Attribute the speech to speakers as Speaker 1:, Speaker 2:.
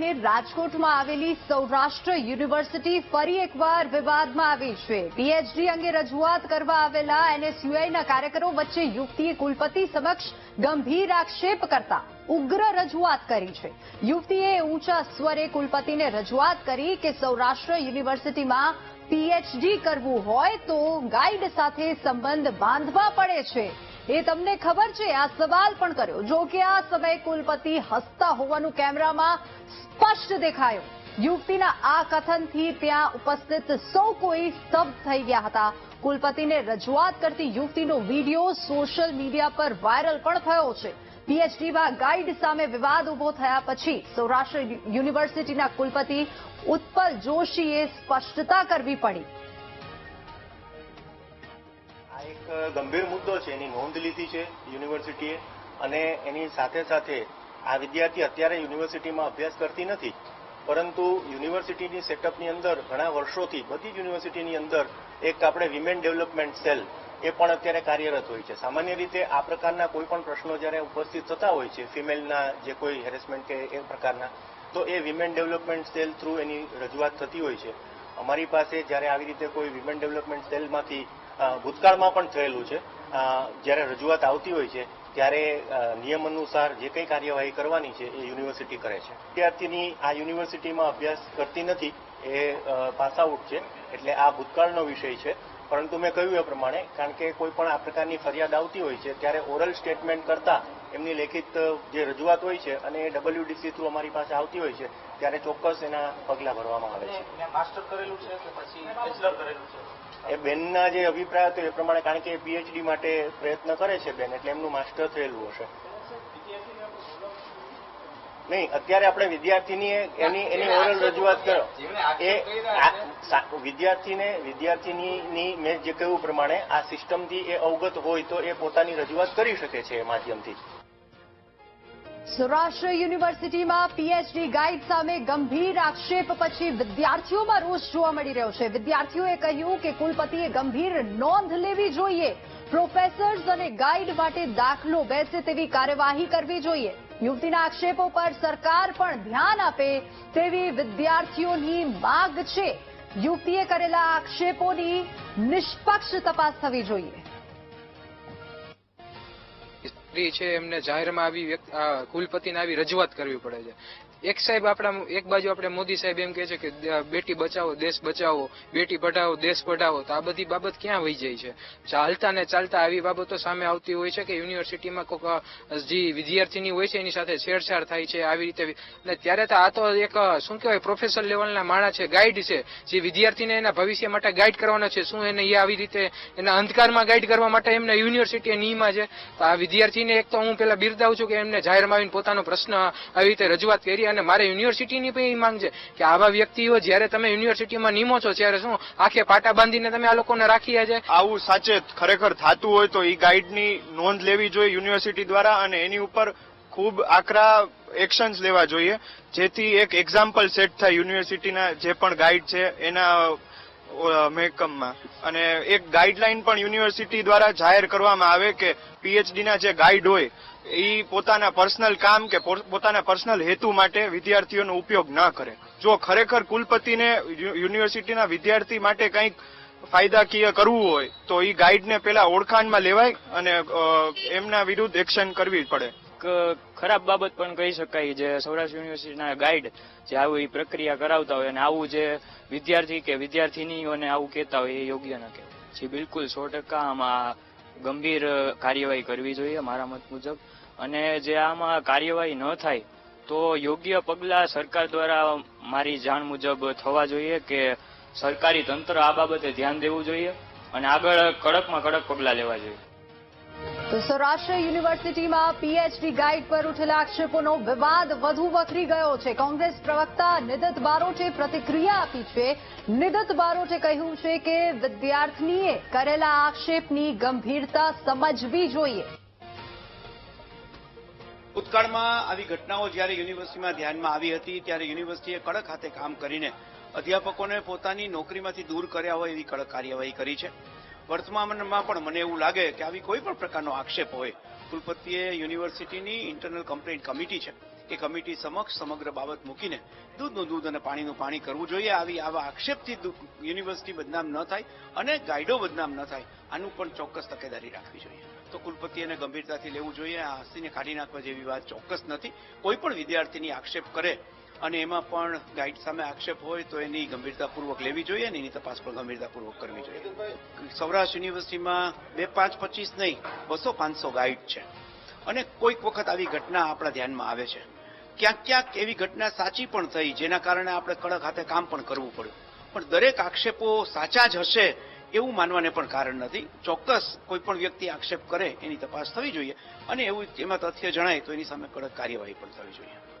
Speaker 1: લઈને રાજકોટમાં આવેલી સૌરાષ્ટ્ર યુનિવર્સિટી ફરી એકવાર વિવાદમાં આવી છે. પીએચડી અંગે રજૂઆત કરવા આવેલા એનએસયુઆઈના કાર્યકરો વચ્ચે યુવતીએ કુલપતિ સમક્ષ ગંભીર આક્ષેપ કરતા ઉગ્ર રજૂઆત કરી છે. યુવતીએ ઊંચા સ્વરે કુલપતિને રજૂઆત કરી કે સૌરાષ્ટ્ર યુનિવર્સિટીમાં પીએચડી કરવું હોય તો ગાઈડ સાથે સંબંધ બાંધવા પડે છે. એ તમને ખબર છે, આ સવાલ પણ કર્યો. જો કે આ સમયે કુલપતિ હસતા હોવાનું કેમેરામાં સ્પષ્ટ દેખાયો. યુવતીના આ કથનથી ત્યાં ઉપસ્થિત સૌ કોઈ સ્તબ્ધ થઈ ગયા હતા. કુલપતિને રજૂઆત કરતી યુવતીનો વીડિયો સોશિયલ મીડિયા પર વાયરલ પણ થયો છે. પીએચડીમાં ગાઈડ સામે વિવાદ ઊભો થયા પછી સૌરાષ્ટ્ર યુનિવર્સિટીના કુલપતિ ઉત્પલ જોશીએ સ્પષ્ટતા કરવી પડી.
Speaker 2: આ એક ગંભીર મુદ્દો છે, એની નોંધ લીધી છે યુનિવર્સિટીએ. અને એની સાથે સાથે આ વિદ્યાર્થી અત્યારે યુનિવર્સિટીમાં અભ્યાસ કરતી નથી. પરંતુ યુનિવર્સિટીની સેટઅપની અંદર ઘણા વર્ષોથી, બધી જ યુનિવર્સિટીની અંદર એક આપણે વિમેન ડેવલપમેન્ટ સેલ એ પણ અત્યારે કાર્યરત હોય છે. સામાન્ય રીતે આ પ્રકારના કોઈ પણ પ્રશ્નો જ્યારે ઉપસ્થિત થતા હોય છે ફિમેલના જે કોઈ હેરેસમેન્ટ કે એ પ્રકારના, તો એ વિમેન ડેવલપમેન્ટ સેલ થ્રુ એની રજૂઆત થતી હોય છે. અમારી પાસે જ્યારે આવી રીતે કોઈ વિમેન ડેવલપમેન્ટ સેલમાંથી ભૂતકાળમાં પણ થયેલું છે. જ્યારે રજૂઆત આવતી હોય છે, ત્યારે નિયમ અનુસાર જે કંઈ કાર્યવાહી કરવાની છે એ યુનિવર્સિટી કરે છે. વિદ્યાર્થીની આ યુનિવર્સિટીમાં અભ્યાસ કરતી નથી, એ પાસ આઉટ છે. એટલે આ ભૂતકાળનો વિષય છે. પરંતુ મેં કહ્યું એ પ્રમાણે કારણ કે કોઈ પણ આ પ્રકારની ફરિયાદ આવતી હોય છે ત્યારે ઓરલ સ્ટેટમેન્ટ કરતા એમની લેખિત જે રજૂઆત હોય છે અને એ ડબલ્યુડીસી થ્રુ અમારી પાસે આવતી હોય છે ત્યારે ચોક્કસ એના પગલાં ભરવામાં આવે છે.
Speaker 3: માસ્ટર કરેલું છે કે પછી કરેલું છે?
Speaker 2: એ બેનના જે અભિપ્રાય હતો એ પ્રમાણે કારણ કે પીએચડી માટે પ્રયત્ન કરે છે બેન એટલે એમનું માસ્ટર થયેલું હશે. નહીં અત્યારે આપણે વિદ્યાર્થીની એની એની ઓરલ રજૂઆત કરો. એ વિદ્યાર્થીને વિદ્યાર્થીની મેં જે કહ્યું પ્રમાણે આ સિસ્ટમથી એ અવગત હોય તો એ પોતાની રજૂઆત કરી શકે છે એ માધ્યમથી.
Speaker 1: સૌરાષ્ટ્ર યુનિવર્સિટીમાં પીએચડી ગાઈડ સામે ગંભીર આક્ષેપ પછી વિદ્યાર્થીઓમાં રોષ જોવા મળી રહ્યો છે. વિદ્યાર્થીઓએ કહ્યું કે કુલપતિએ ગંભીર નોંધ લેવી જોઈએ. પ્રોફેસર્સ અને ગાઈડ માટે દાખલો બેસે તેવી કાર્યવાહી કરવી જોઈએ. યુવતીના આક્ષેપો પર સરકાર પણ ધ્યાન આપે તેવી વિદ્યાર્થીઓની માંગ છે. યુવતીએ કરેલા આક્ષેપોની નિષ્પક્ષ તપાસ થવી જોઈએ.
Speaker 4: સ્ત્રી છે એમને જાહેરમાં આવી કુલપતિને આવી રજૂઆત કરવી પડે છે. એક સાહેબ આપણા એક બાજુ આપણે મોદી સાહેબ એમ કહે છે કે બેટી બચાવો, દેશ બચાવો, બેટી પઢાવો, દેશ પઢાવો. તો આ બધી બાબત ક્યાં વહી જાય છે? ચાલતા ને ચાલતા આવી બાબતો સામે આવતી હોય છે કે યુનિવર્સિટીમાં કોઈક જે વિદ્યાર્થીની હોય છે એની સાથે છેડછાડ થાય છે, આવી રીતે અને ત્યારે તો આ તો એક શું કહેવાય પ્રોફેસર લેવલના માણસ છે ગાઈડ છે, જે વિદ્યાર્થીને એના ભવિષ્ય માટે ગાઈડ કરવાનો છે, શું એને એ આવી રીતે એના અંધકારમાં ગાઈડ કરવા માટે એમને યુનિવર્સિટી નીમાં છે? તો આ વિદ્યાર્થીને એક તો હું પેલા બિરદાવું છું કે એમને જાહેરમાં આવીને પોતાનો પ્રશ્ન આવી રીતે રજૂઆત કરી. અને મારે યુનિવર્સિટીની પણ માંગ છે કે આવા વ્યક્તિઓ જ્યારે તમે યુનિવર્સિટીમાં નિમો છો, ત્યારે શું આખે પાટા બાંધીને તમે આ લોકોને રાખી છે
Speaker 5: આવું સાચે ખરેખર થતું હોય તો એ ગાઈડની નોંધ લેવી જોઈએ યુનિવર્સિટી દ્વારા અને એની ઉપર ખૂબ આકરા એક્શન્સ લેવા જોઈએ. જેથી એક એક્ઝામ્પલ સેટ થાય યુનિવર્સિટીના જે પણ ગાઈડ છે, એના મહેકમમાં અને એક ગાઈડલાઈન પણ યુનિવર્સિટી દ્વારા જાહેર કરવામાં આવે કે પીએચડી ના જે ગાઈડ હોય, એ પોતાના પર્સનલ કામ કે પોતાના પર્સનલ હેતુ માટે વિદ્યાર્થીઓનો ઉપયોગ ન કરે. જો ખરેખર કુલપતિને યુનિવર્સિટીના વિદ્યાર્થી માટે કંઈક ફાયદાકીય કરવું હોય, તો એ ગાઈડને પેલા ઓળખાણમાં લેવાય અને એમના વિરુદ્ધ એક્શન કરવી પડે.
Speaker 6: એક ખરાબ બાબત પણ કહી શકાય જે સૌરાષ્ટ્ર યુનિવર્સિટીના ગાઈડ જે આવું પ્રક્રિયા કરાવતા હોય અને આવું જે વિદ્યાર્થી કે વિદ્યાર્થીનીઓને આવું કહેતા હોય એ યોગ્ય ન કહેવાય. જે, બિલકુલ સો ટકા આમાં ગંભીર કાર્યવાહી કરવી જોઈએ મારા મત મુજબ. અને જે આમાં કાર્યવાહી ન થાય તો યોગ્ય પગલાં સરકાર દ્વારા મારી જાણ મુજબ થવા જોઈએ કે સરકારી તંત્ર આ બાબતે ધ્યાન દેવું જોઈએ અને આગળ કડકમાં કડક પગલાં લેવા જોઈએ.
Speaker 1: તો સૌરાષ્ટ્ર યુનિવર્સિટીમાં પીએચડી ગાઈડ પર ઉઠેલા આક્ષેપોનો વિવાદ વધુ વકરી ગયો છે. કોંગ્રેસ પ્રવક્તા નિદત બારોટે પ્રતિક્રિયા આપી છે. નિદત બારોટે કહ્યું છે કે વિદ્યાર્થીનીએ કરેલા આક્ષેપની ગંભીરતા સમજવી જોઈએ.
Speaker 3: ભૂતકાળમાં આવી ઘટનાઓ જ્યારે યુનિવર્સિટીમાં ધ્યાનમાં આવી હતી, ત્યારે યુનિવર્સિટીએ કડક હાથે કામ કરીને અધ્યાપકોને પોતાની નોકરીમાંથી દૂર કર્યા હોય એવી કડક કાર્યવાહી કરી છે. વર્તમાનમાં પણ મને એવું લાગે કે આવી કોઈ પણ પ્રકારનો આક્ષેપ હોય. કુલપતિએ યુનિવર્સિટીની ઇન્ટરનલ કમ્પ્લેન્ટ કમિટી છે. એ કમિટી સમક્ષ સમગ્ર બાબત મૂકીને દૂધનું દૂધ અને પાણીનું પાણી કરવું જોઈએ. આવી આવા આક્ષેપથી યુનિવર્સિટી બદનામ ન થાય અને ગાઈડો બદનામ ન થાય. આનું પણ ચોક્કસ તકેદારી રાખવી જોઈએ. તો કુલપતિ ગંભીરતાથી લેવું જોઈએ. આ હસીને કાઢી નાખવા જેવી વાત ચોક્કસ નથી. કોઈ પણ વિદ્યાર્થીની આક્ષેપ કરે અને એમાં પણ ગાઈડ સામે આક્ષેપ હોય તો એની ગંભીરતાપૂર્વક લેવી જોઈએ અને એની તપાસ પણ ગંભીરતાપૂર્વક કરવી જોઈએ. સૌરાષ્ટ્ર યુનિવર્સિટીમાં બે પાંચ પચીસ નહીં, બસો પાંચસો ગાઈડ છે. અને કોઈક વખત આવી ઘટના આપણા ધ્યાનમાં આવે છે. ક્યાંક ક્યાંક એવી ઘટના સાચી પણ થઈ, જેના કારણે આપણે કડક હાથે કામ પણ કરવું પડ્યું. પણ દરેક આક્ષેપો સાચા જ હશે એવું માનવાને પણ કારણ નથી. ચોક્કસ કોઈ પણ વ્યક્તિ આક્ષેપ કરે, એની તપાસ થવી જોઈએ. અને એવું એમાં તથ્ય જણાય તો એની સામે કડક કાર્યવાહી પણ થવી જોઈએ.